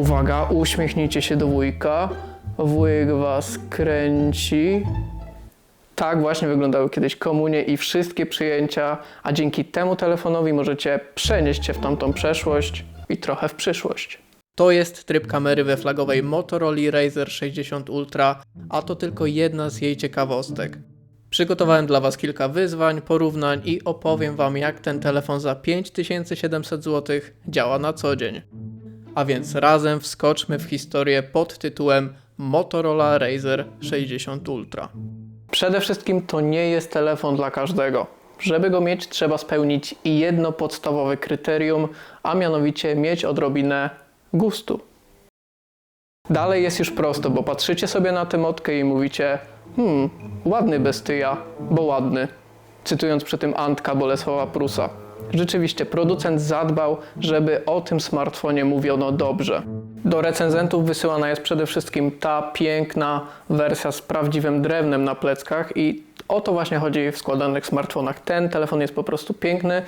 Uwaga, uśmiechnijcie się do wujka. Wujek was kręci. Tak właśnie wyglądały kiedyś komunie i wszystkie przyjęcia, a dzięki temu telefonowi możecie przenieść się w tamtą przeszłość i trochę w przyszłość. To jest tryb kamery we flagowej Motorola Razr 60 Ultra, a to tylko jedna z jej ciekawostek. Przygotowałem dla Was kilka wyzwań, porównań i opowiem Wam, jak ten telefon za 5700 zł działa na co dzień. A więc razem wskoczmy w historię pod tytułem Motorola Razr 60 Ultra. Przede wszystkim to nie jest telefon dla każdego. Żeby go mieć, trzeba spełnić jedno podstawowe kryterium, a mianowicie mieć odrobinę gustu. Dalej jest już prosto, bo patrzycie sobie na tę motkę i mówicie: Hmm, ładny bestyja, bo ładny. Cytując przy tym Antka Bolesława Prusa. Rzeczywiście, producent zadbał, żeby o tym smartfonie mówiono dobrze. Do recenzentów wysyłana jest przede wszystkim ta piękna wersja z prawdziwym drewnem na pleckach i o to właśnie chodzi w składanych smartfonach. Ten telefon jest po prostu piękny,